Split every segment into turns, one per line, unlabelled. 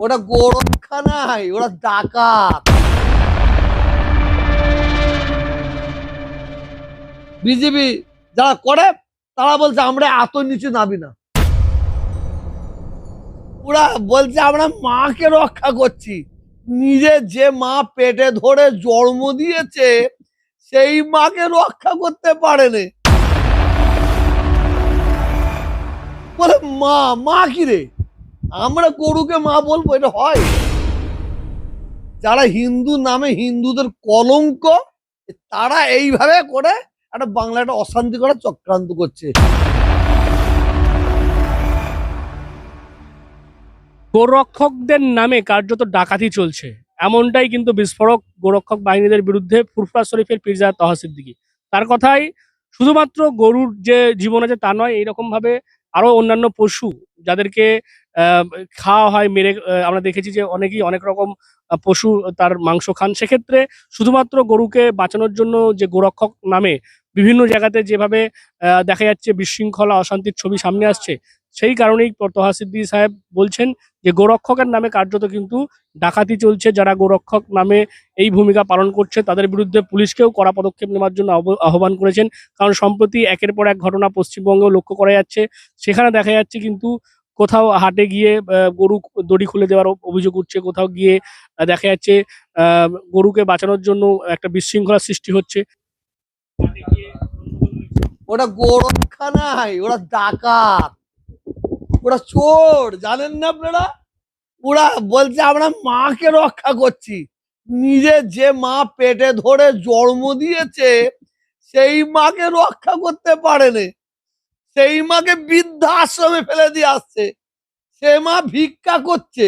ওটা গোরক্ষা নাই ওরা ডাকাত। বিজেপি যারা করে, তারা বলছে আমরা এত নিচে নামি না। ওরা বলছে আমরা মাকে রক্ষা করছি। নিজে যে মা পেটে ধরে জন্ম দিয়েছে, সেই মাকে রক্ষা করতে পারেনি। বলে, মা মা কি রে? আমরা গরুকে মা বলব, এটা হয়। যারা হিন্দু নামে হিন্দুদের কলঙ্ক, তারা এইভাবে করে একটা বাংলা একটা অশান্তি করে চক্রান্ত করছে।
গোরক্ষকদের নামে কার্যত ডাকাতি চলছে। এমনটাই কিন্তু বিস্ফোরক গোরক্ষক বাহিনীদের বিরুদ্ধে ফুরফুরা শরীফের পীরজা তহা তার কথাই, শুধুমাত্র গরুর যে জীবন আছে তা নয় এইরকম ভাবে আরও অন্যান্য পশু যাদেরকে খাওয়া হয়, মেরে আমরা দেখেছি যে অনেকেই অনেক রকম পশু তার মাংস খান। সেক্ষেত্রে শুধুমাত্র গরুকে বাঁচানোর জন্য যে গোরক্ষক নামে বিভিন্ন জায়গাতে যেভাবে দেখা যাচ্ছে বিশৃঙ্খলা, অশান্তির ছবি সামনে আসছে, সেই কারণেই তহা সিদ্দিকী সাহেব বলছেন যে গোরক্ষকের নামে কার্যত কিন্তু ডাকাতি চলছে। যারা গোরক্ষক নামে এই ভূমিকা পালন করছে, তাদের বিরুদ্ধে পুলিশকেও কড়া পদক্ষেপ নেওয়ার জন্য আহ্বান করেছেন। কারণ সম্প্রতি একের পর এক ঘটনা পশ্চিমবঙ্গেও লক্ষ্য করা যাচ্ছে। সেখানে দেখা যাচ্ছে কিন্তু কোথাও হাটে গিয়ে গরু দড়ি খুলে দেওয়ার অভিযোগ উঠছে, কোথাও গিয়ে দেখা যাচ্ছে গরুকে বাঁচানোর জন্য একটা বিশৃঙ্খলা সৃষ্টি হচ্ছে।
ওটা গোরক্ষা নাই ওরা ডাকাত, ওরা চোর, জানেন না আপনারা? ওরা বলছে, আমরা মাকে রক্ষা করছি। নিজে যে মা পেটে ধরে জন্ম দিয়েছে, সেই মাকে রক্ষা করতে পারেনি। সেই মাকে বৃদ্ধাশ্রমে ফেলে দিয়ে আসছে। সে মা ভিক্ষা করছে।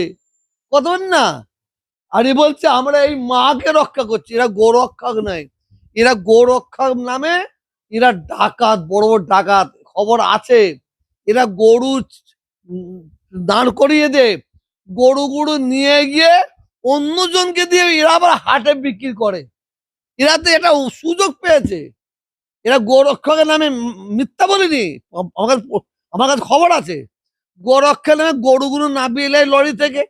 কত না? আর বলছে, আমরা এই মাকে রক্ষা করছি। এরা গোরক্ষক নাই এরা গোরক্ষক নামে এরা ডাকাত, বড় বড় ডাকাত। খবর আছে। এরা গরু দাঁড় করিয়ে দে। গরু গরু নিয়ে গিয়ে অন্যজনকে দিয়ে এরা আবার হাটে বিক্রি করে। এরা তো এটা সুযোগ পেয়েছে। এরা গোরক্ষকের নামে মিথ্যা বলিনি। আমার কাছে আমার কাছে খবর আছে। গোরক্ষের নামে গরুগুলো নামিয়ে এলে লরি থেকে।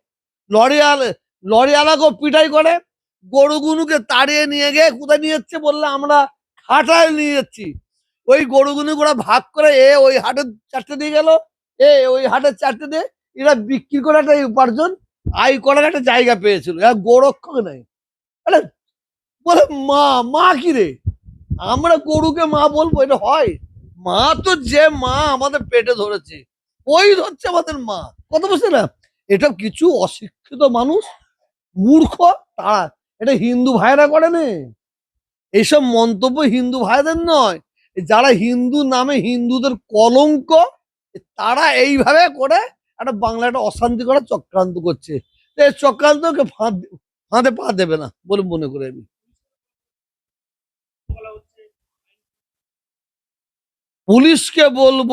লরি আল, লরি আলাকেও পিটাই করে। গরুগুলোকে তাড়িয়ে নিয়ে গিয়ে কোথায় নিয়ে যাচ্ছে বললে আমরা হাটায় নিয়ে যাচ্ছি। ওই গরুগুলো ওরা ভাগ করে এ ওই হাটের চারটে দিয়ে গেল, এ ওই হাটের চারটে দিয়ে এরা বিক্রি করে একটা উপার্জন, আয় করার একটা জায়গা পেয়েছিল। এরা গোরক্ষক নাই বলে মা মা কি রে? আমরা গরুকে মা বলব, এটা হয়। মা তো যে মা আমাদের পেটে ধরেছে, ওই ধরছে আমাদের মা। কত বুঝতে না এটা কিছু অশিক্ষিত মানুষ, মূর্খ, তারা, এটা হিন্দু ভাইরা করে নে। এইসব মন্তব্য হিন্দু ভাইদের নয়। যারা হিন্দু নামে হিন্দুদের কলঙ্ক, তারা এইভাবে করে একটা বাংলা একটা অশান্তি করার চক্রান্ত করছে। চক্রান্তকে ফাঁদ, ফাঁদে পা দেবে না বলে মনে করি আমি। পুলিশকে বলব,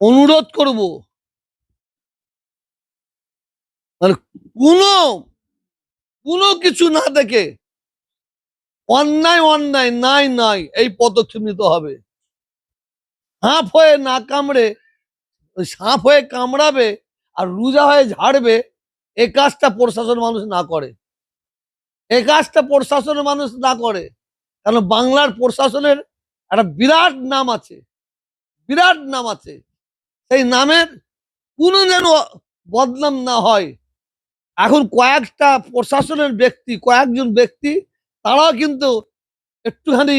অনুরোধ করব। মানে কোনো কোনো কিছু না দেখে অন্যায় অন্যায়, নাই নাই, এই পদক্ষেপ নিতে হবে। হাঁপ হয়ে না কামড়ে, সাপ হয়ে কামড়াবে আর রুজা হয়ে ঝাড়বে, এ কাজটা প্রশাসন মানুষ না করে। এ কাজটা প্রশাসনের মানুষ না করে, কারণ বাংলার প্রশাসনের একটা বিরাট নাম আছে, বিরাট নাম আছে। সেই নামের কোনো যেন বদনাম না হয়। এখন কয়েকটা প্রশাসনের ব্যক্তি, কয়েকজন ব্যক্তি, তারাও কিন্তু একটুখানি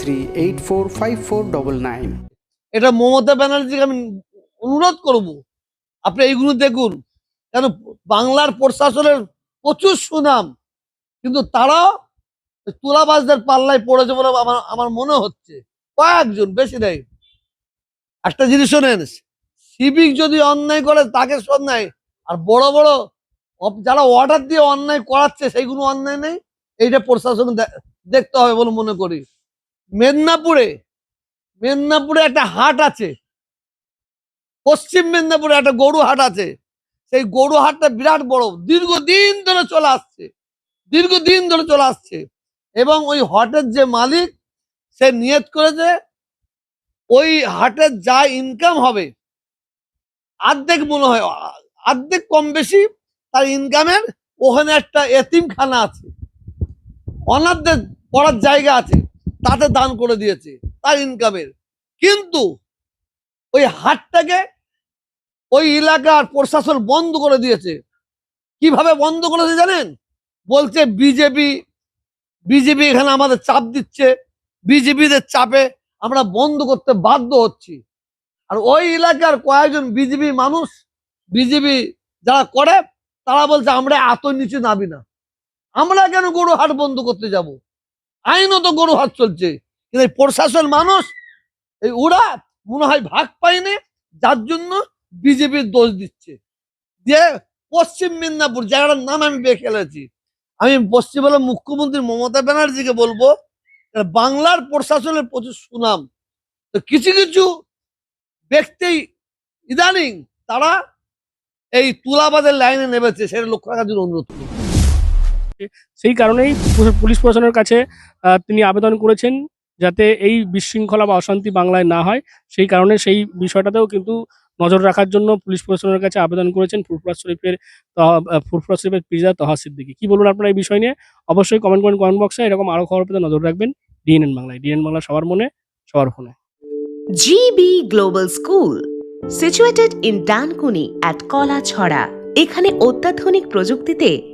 three eight four five four double nine
এটা মমতা ব্যানার্জিকে আমি অনুরোধ করব। আপনি এইগুলো দেখুন। কেন বাংলার প্রশাসনের প্রচুর সুনাম, কিন্তু ওই তুলাবাজদের পাল্লায় পড়েছে বলে আমার আমার মনে হচ্ছে। কয়েকজন, বেশি নেই। একটা জিনিস শোনেন, সিভিক যদি অন্যায় করে, তাকে অন্যায় আর বড় বড় যারা অর্ডার দিয়ে অন্যায় করাচ্ছে, সেইগুলো অন্যায় নেই। এইটা প্রশাসন দেখতে হবে বলে মনে করি। মেদিনীপুরে মেদিনীপুরে একটা হাট আছে। পশ্চিম মেদিনীপুরে একটা গরু হাট আছে। সেই গরু হাটটা বিরাট বড়। দীর্ঘদিন ধরে চলে আসছে। দীর্ঘদিন ধরে চলে আসছে। এবং ওই হাটের যে মালিক, সে নিয়ত করেছে, ওই হাটের যা ইনকাম হবে, অর্ধেক মনে হয় আ- অর্ধেক কম বেশি, তার ইনকামের ওখানে একটা এতিমখানা আছে। অনাথদের পড়ার জায়গা আছে। তাতে দান করে দিয়েছে, তার ইনকামের কিন্তু ওই হাটটাকে ওই এলাকার প্রশাসন বন্ধ করে দিয়েছে। কীভাবে বন্ধ করেছে জানেন? বলছে বিজেপি বিজেপি এখানে আমাদের চাপ দিচ্ছে, বিজেপিদের চাপে আমরা বন্ধ করতে বাধ্য হচ্ছি। আর ওই এলাকার কয়েকজন বিজেপি মানুষ, বিজেপি যারা করে, তারা বলছে আমরা এত নিচে নামি না। আমরা কেন গরু হাট বন্ধ করতে যাব? আইনত গরু হাত চলছে। কিন্তু প্রশাসন মানুষ, এই ওরা মনে হয় ভাগ পায়নি, যার জন্য বিজেপির দোষ দিচ্ছে। যে পশ্চিম মেদিনীপুর জায়গাটার নাম আমি বেয়ে খেলেছি আমি পশ্চিমবঙ্গের মুখ্যমন্ত্রী মমতা ব্যানার্জিকে বলব বাংলার প্রশাসনের প্রচুর সুনাম। তো কিছু কিছু ব্যক্তি ইদানিং তারা এই তুলাবাদের লাইনে নেমেছে, সেটা লক্ষ্য রাখার জন্য অনুরোধ করব
সেই কারণেই পুলিশ প্রশাসনের কাছে তিনি আবেদন করেছেন যাতে এই বিশৃঙ্খলা বা অশান্তি বাংলায় না হয়। সেই কারণে সেই বিষয়টাতেও কিন্তু নজর রাখার জন্য পুলিশ প্রশাসনের কাছে আবেদন করেছেন ফুরফুরা শরীফের তহ- আহ, ফুরফুরা শরীফের পিজা তহা সিদ্দিকি। কি বলুন আপনারা এই বিষয় নিয়ে? অবশ্যই কমেন্ট করেন কমেন্ট বক্সে এরকম আরও খবর পেতে নজর রাখবেন ডিএনএন বাংলায়। ডিএনএন বাংলা সবার মনে সবার ফোনে।
GB Global School, situated in Dankuni at Kalachhara এখানে অত্যাধুনিক প্রযুক্তিতে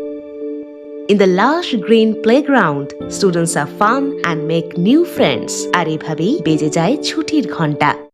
In the lush green playground, students are fun and make new friends. আর এভাবেই বেজে যায় ছুটির ঘণ্টা